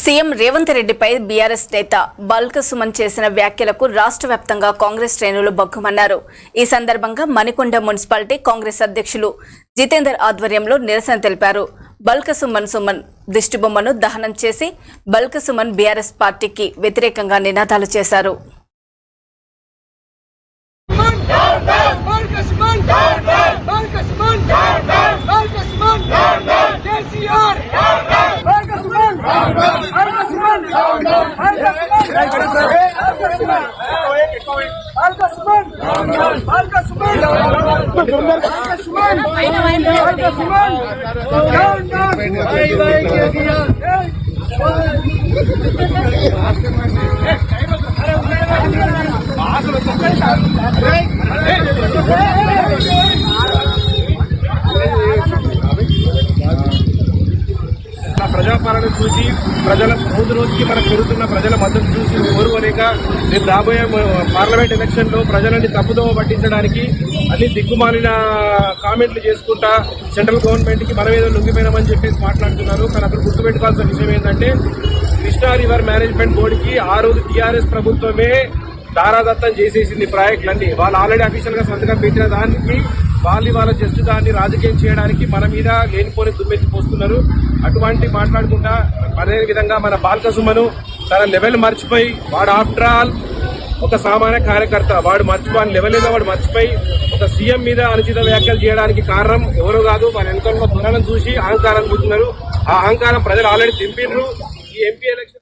CM Revanth రెడ్డిపై BRS నేత బల్క సుమన్ చేసిన వ్యాఖ్యలకు రాష్ట్ర వ్యాప్తంగా కాంగ్రెస్ శ్రేణులు బగ్గుమన్నారు ఈ సందర్భంగా మణికొండ మున్సిపాలిటీ కాంగ్రెస్ అధ్యక్షులు జితేందర్ ఆధ్వర్యంలో నిరసన తెలిపారు. బల్క సుమన్ సుమన్ దిష్టిబొమ్మను దహనం చేసి బల్క సుమన్ బీఆర్ఎస్ పార్టీకి వ్యతిరేకంగా నినాదాలు చేశారు. ఆశలు ప్రజాపాలన చూసి ప్రజల రోజు రోజుకి మనకు పెరుగుతున్న ప్రజల మద్దతు చూసి ఓర్వలేక రేపు రాబోయే పార్లమెంట్ ఎలక్షన్లో ప్రజలని తప్పుదోవ పట్టించడానికి అన్ని దిక్కుమాలిన కామెంట్లు చేసుకుంటా సెంట్రల్ గవర్నమెంట్కి మనం ఏదో లొంగిపోయినామని చెప్పేసి మాట్లాడుతున్నారు. కానీ అక్కడ గుర్తుపెట్టుకోవాల్సిన విషయం ఏంటంటే కృష్ణా రివర్ మేనేజ్మెంట్ బోర్డుకి ఆ రోజు టీఆర్ఎస్ ప్రభుత్వమే దారాదత్తం చేసేసింది ప్రాజెక్టులన్నీ. వాళ్ళు ఆల్రెడీ అఫీషియల్గా సంతకం పెట్టిన దానికి వాళ్ళు వాళ్ళ జస్ట్ దాన్ని రాజకీయం చేయడానికి మన మీద లేనిపోని దుమ్మెత్తి పోస్తున్నారు. అటువంటి మాట్లాడుకుంటా అదే విధంగా మన బాలకసుమను తన లెవెల్ మర్చిపోయి వాడు ఆఫ్టర్ ఆల్ ఒక సామాన్య కార్యకర్త వాడు మర్చిపోని లెవెల్ ఏదో వాడు మర్చిపోయి ఒక సీఎం మీద అనుచిత వ్యాఖ్యలు చేయడానికి కారణం ఎవరో కాదు. వాళ్ళ వెనుక ఉన్న ధోరణం చూసి అహంకారం కూర్చున్నారు ఆ అహంకారం ప్రజలు ఆల్రెడీ దింపిర్రు. ఈ ఎంపీ ఎలక్షన్